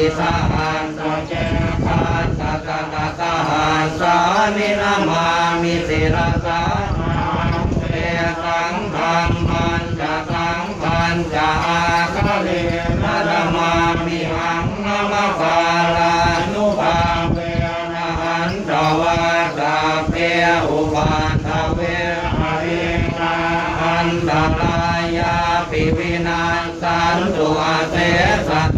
ติสาหันสเจปัสสะกะกะสหันสามินามามิสิรสาหังเตสังฆัมมันจะสังพันจะอาคะเลนะธรรมามิหังนมปาลานุภาเวนะหันตวาสาเปอุปาทเวหะเรนาหันตรายาปิวินาสันตุอาเสสะตัต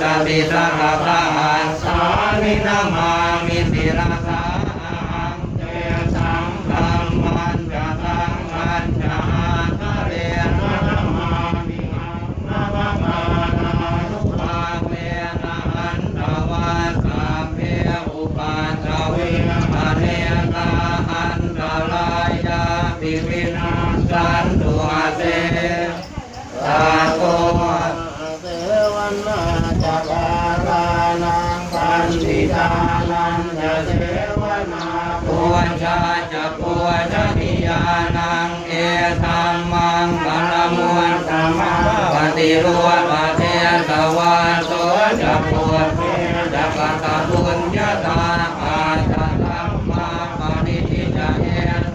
สติสักสะหันสานินามามิสิระสังเตสังฆัมมันจะสังขันจะอาคะเรนะธรรมามิหังนะมะมานานุภาเวนะหันตวาสาเพอุปาทเวหะเรนาหันตรายาปิวินาสัน รูปประเทศวาโสจะปวเพจะกตาบุญญาตาอาจาตัมมาปฏิทิจะเอ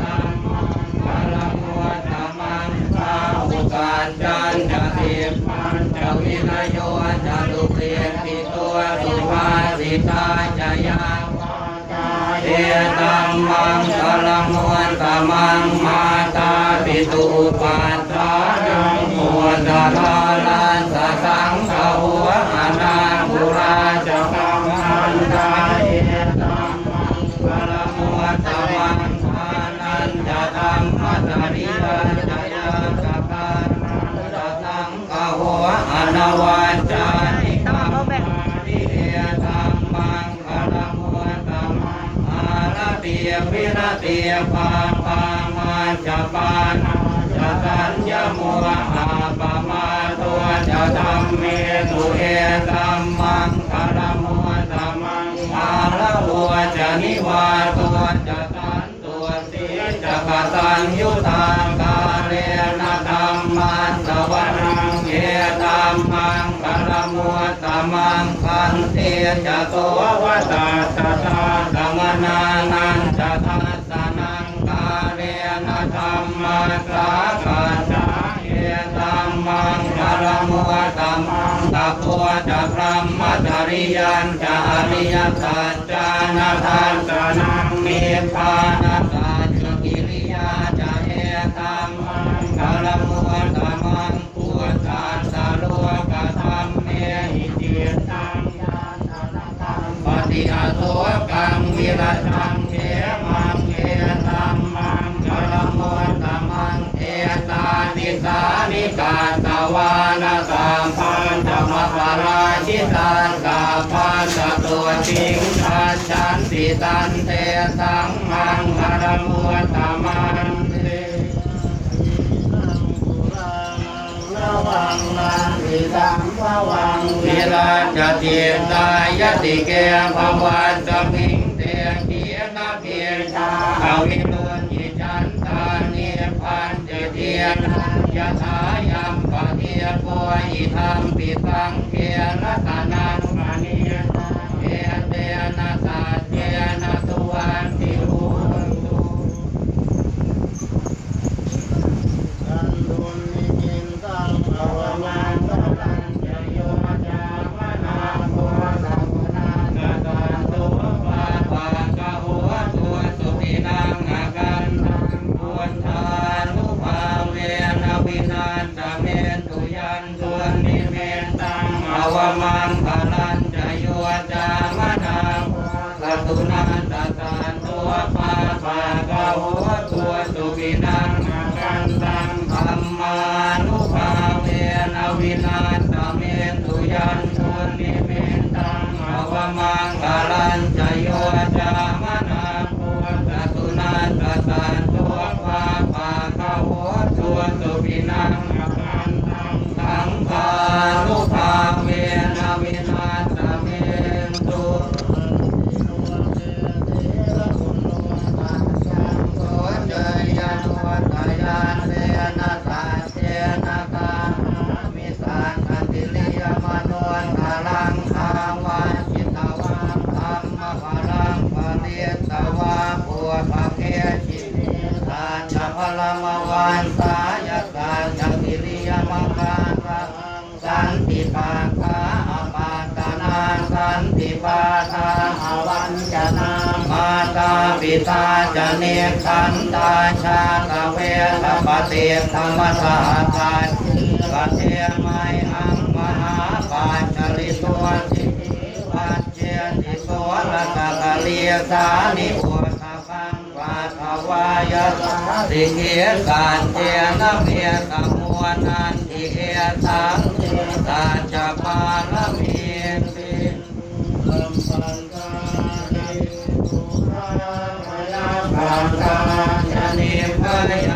ตัมมังกลมวนธรรมังสาอุการจันจะทิมันจะวินโยจะตุเพียนติตัวสุภาสิตาจะยาวเอตัมมังกลมวนตมังมาตาปิตุปัฏฐานังมุตตา นาเตียปาปามาจะปานาจะสัญญมัวอาปมาตัวจะทำเมตุเอตัมมังคารมัวตมังอาละวัวจะนิวาตัวจะสันตัวสีจะกตัญยุตางกาเรนะธรรมันตวนังเอตัมมังคารมัวตมังคันเตจะโตวตาตาตาธรรมนานัน มังตะโพจะพรหมจริยันจะอริยสัจจานาทัสสนังเมตตานาสัจกิริยาจะเอตัมมังคารมัวตัมมังปุตตาสาโลกธรรมเมหิเจตังปฏิอาโสกังวิรัชังเขมังเอตัมมังกลมวนตมังเอตานิสานิกาตวานาสัม ราชิตังกาพันตตัวติงทันจันติตันเตสังมังกลมวนตมันเตระวังนันติสัมภวังวิราชเทียนตายติเกภวันตมิงเตเกียนาเพียชาอวิรุณยิจันตานิพันเจเทียนยะถายัม ยโกอิธรรมปิตังเกรัตนังมณีเอเตนะสัจเจนะตุวันติรูตุกันดุนิจินตังภาวนังตตังจโยจามนาโกสัมนานาการตัวปาปากะหัวตัวสุตินังอา ปัจเจไมอังมหาปัจจลิตัวสิปัจเจติโสละกะกะเลียสานิโอทาคังวาทวายะสิเกการเจนะเมตมวนันติเอตังตาจะปาลมีติสัมปันตาเนตุระมยาปันตาจนิพยา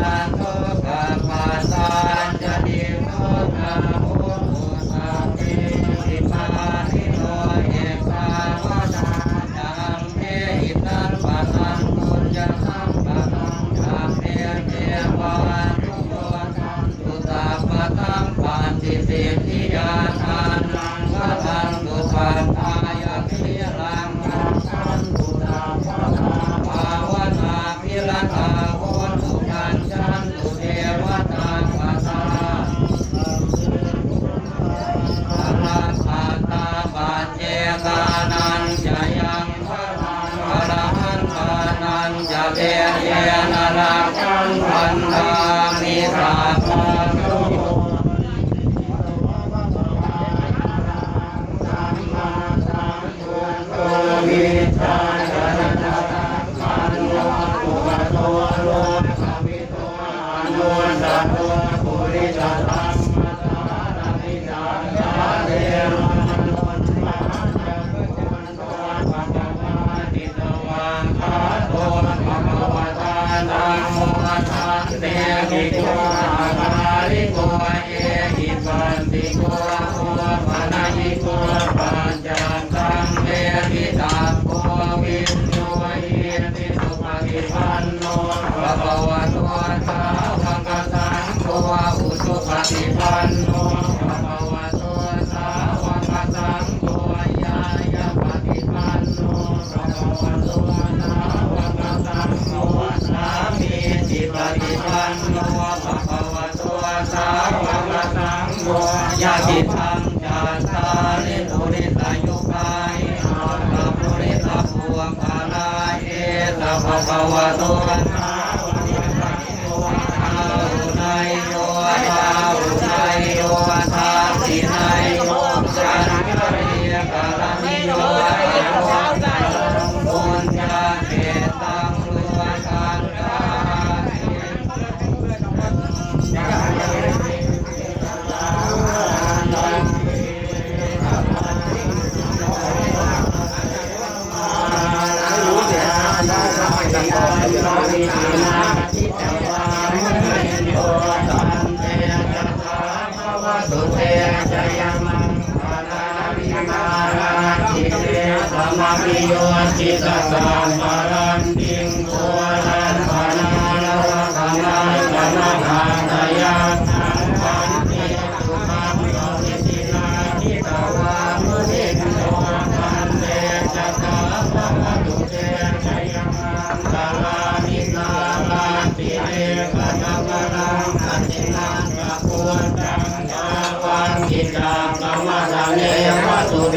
สุปฏิปันโนภะคะวะโตสาวกสังโฆยายาปฏิปันโนภะคะวะโตสาวกสังโฆสามีจิปฏิปันโนภะคะวะโตสาวกสังโฆยาติทังจาตาลิปุริตายุกายอาตาปุริตาภูปาลาเอตภะคะวะโต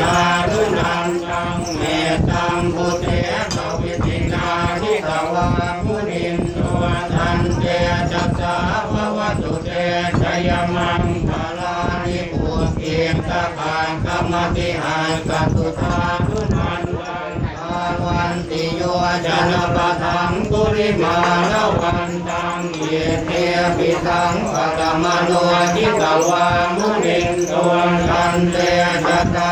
วสุดารุนันตังเมตังพุทเถสวิตินาทิตวามุนินโตทันเตจัตตาววัตุเตชยมังคาลานิปุเกตะกังกรรมติหานกัตุตารุนันตังอาวันติโยจนะปะทังกุริมาลวันตังเยเทปิตังปะตมโนทิตวามุนินโตทันเตจัตตา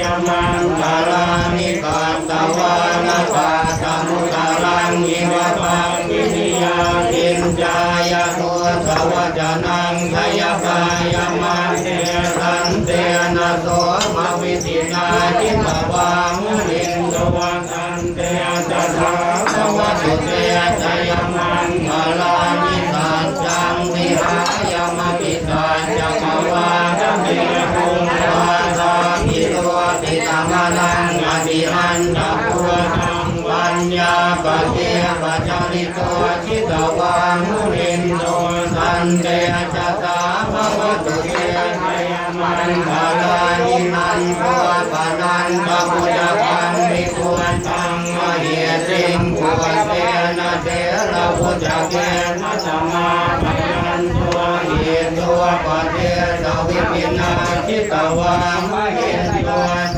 ยมังคาลานิกาตวานาปาตมุตารังอิวะปังกินิยาตินจายโทสวจนังทยกายมันเตสันเตนะโสมวิสินาจิตวามุนินโตทัน นังอภิหันตพุทังปัญญาปเทปัจาริโตชิตวามุนินโตสันเตจัตตาภวตุเตชยมันบาลานินันโทปนันตะพุทธคันมิควรตังมเหสิงกุวเสนะเทระพุทธเกณะสมาปยันตัวเยตัวปเทสวิปินาทิตวามเหตัว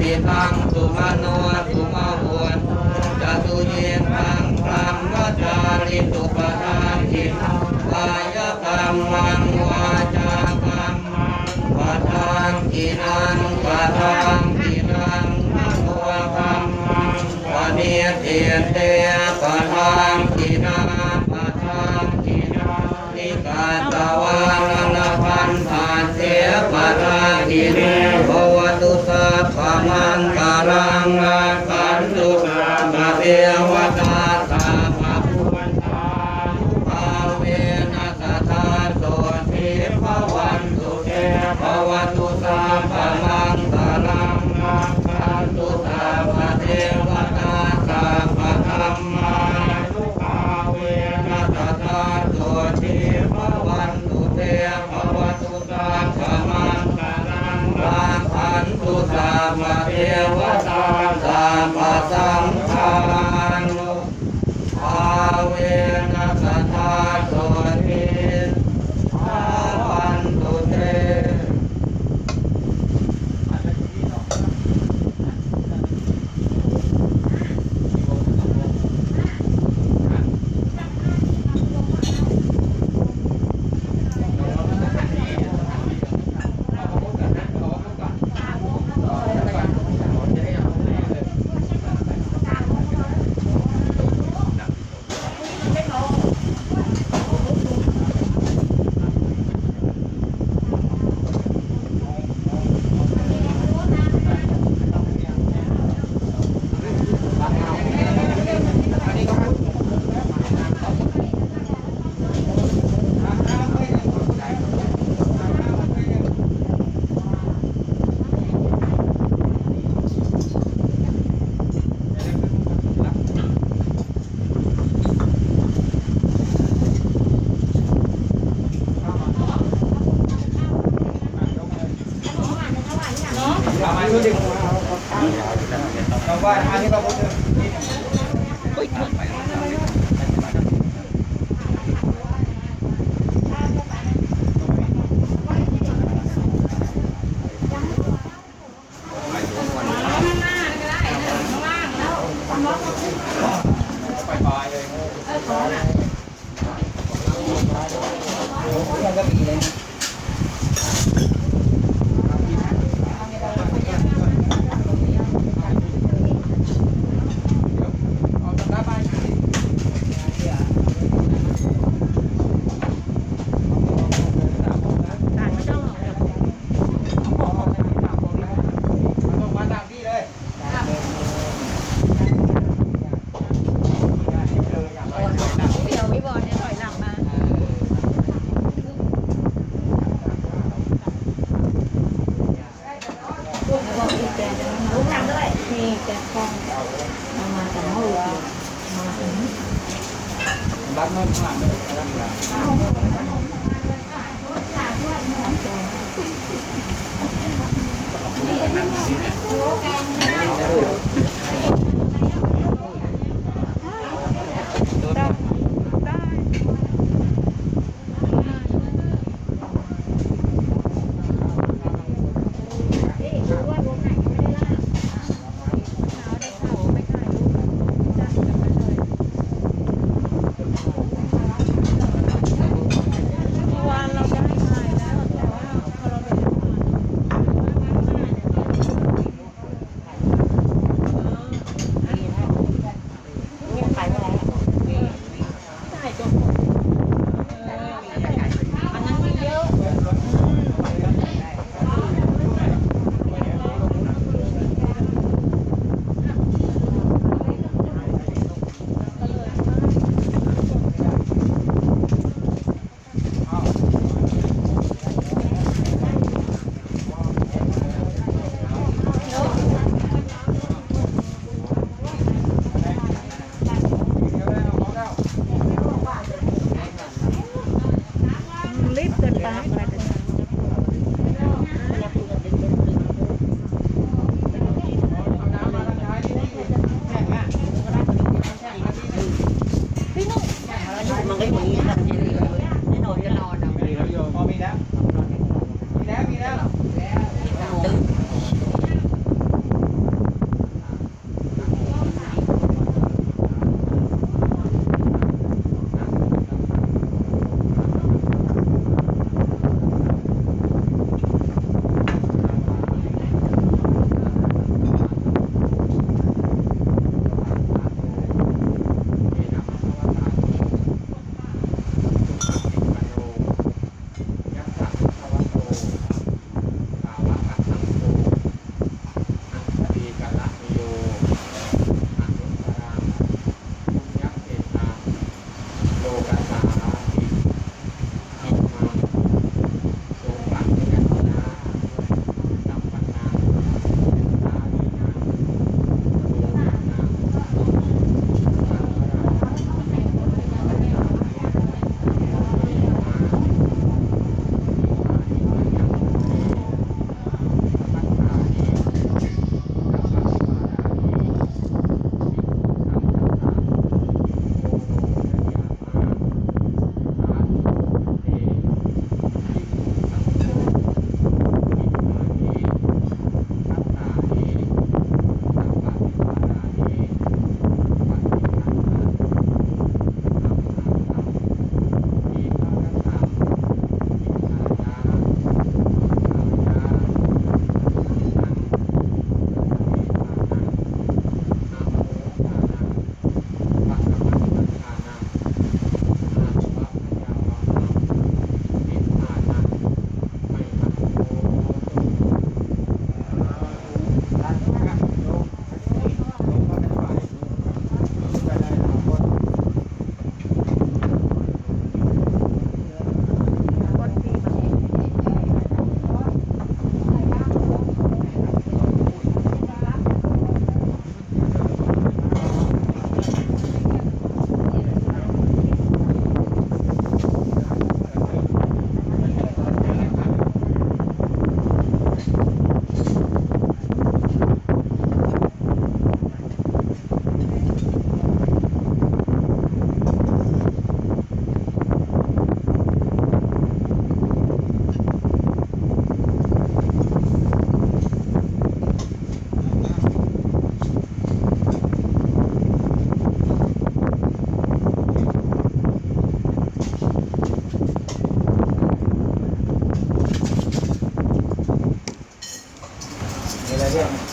ติทังสุมโนสุมโหนจตุเยทังพรัมวจาริสุปทานจิตวายกรรมังวาจากรรมังปัทังกินังปัทังกินังมะโนกัมมังปะเนเตเตปัทังกินังปัทังกินังนิกาตวาลละพันธาเสปัทังกินภวตุสั พพมังการังอา มี